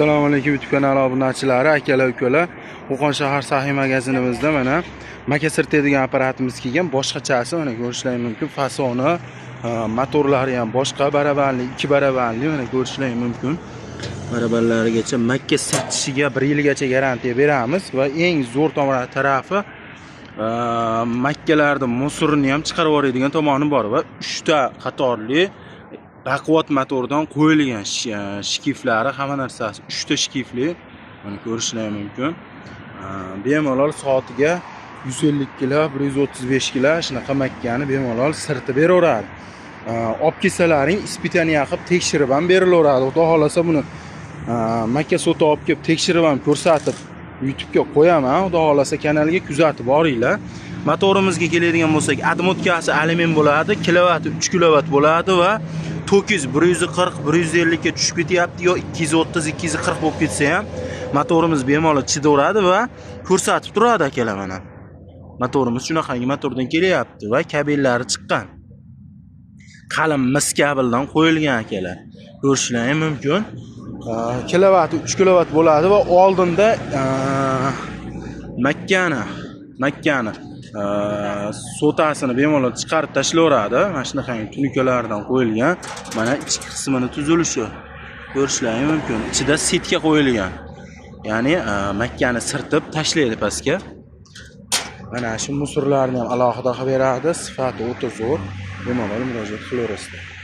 assalomu alaykum youtube kanali obunachilari akalar ukalar qo'qon shahar sahiy magazinimizda mana maka sirtadigan apparatimiz kelgan boshqachasi mana ko'rishlaring mumkin fasoni e, motorlari ham boshqa barabanli ikki barabanli mana ko'rishlaring mumkin barabanlarigacha makka sirtishiga bir yilgacha garantiya beramiz va eng zo'r tomoni tarafi e, makkalarni musurini ham chiqarib yuboradigan tomoni bor va uchta qatorli baquvvat motordan qo'yilgan e, shkiflari hamma narsasi uchta shkifli. Mana ko'rishlar mumkin. E, bemalol soatiga 150 kilo 135 kilo shunaqa makkani bemalol sirtib beraveradi. E, olib kelsalaring испытание qilib tekshirib ham berilaveradi. Xudo xohlasa buni makka soti olib kelib tekshirib ham ko'rsatib youtube'ga qo'yaman xudo xohlasa kanalga kuzatib boringlar. Motorimizga keladigan bo'lsak admotkasi alyumin bo'ladi kilovati 3 kilovat bo'ladi va to'kiz 140 150 ga tushib ketyapti yo 230 240 bo'lib ketsa ham motorimiz bemalol chidaveradi va ko'rsatib turadi akalar mana. Motorimiz shunaqangi motordan kelyapti va kabellari chiqqan. Qalin mis kabeldan qo'yilgan akalar. Ko'rishlari ham mumkin. Aa, kilovati 3 kilovat bo'ladi va oldinda makkani makkani sotasini bemalol chiqarib tashlayveradi mana shunaqangi tunukalardan qo'yilgan. Mana ichki qismini tuzilishi ko'rishlari mumkin. İchida setka qo'yilgan. Ya'ni aa, makkani sirtib tashlaydi pastga. Mana shu musorlarni ham alohida qilib beradi sifati o'ta zo'r. Bemalol murojaat qilaverasizlar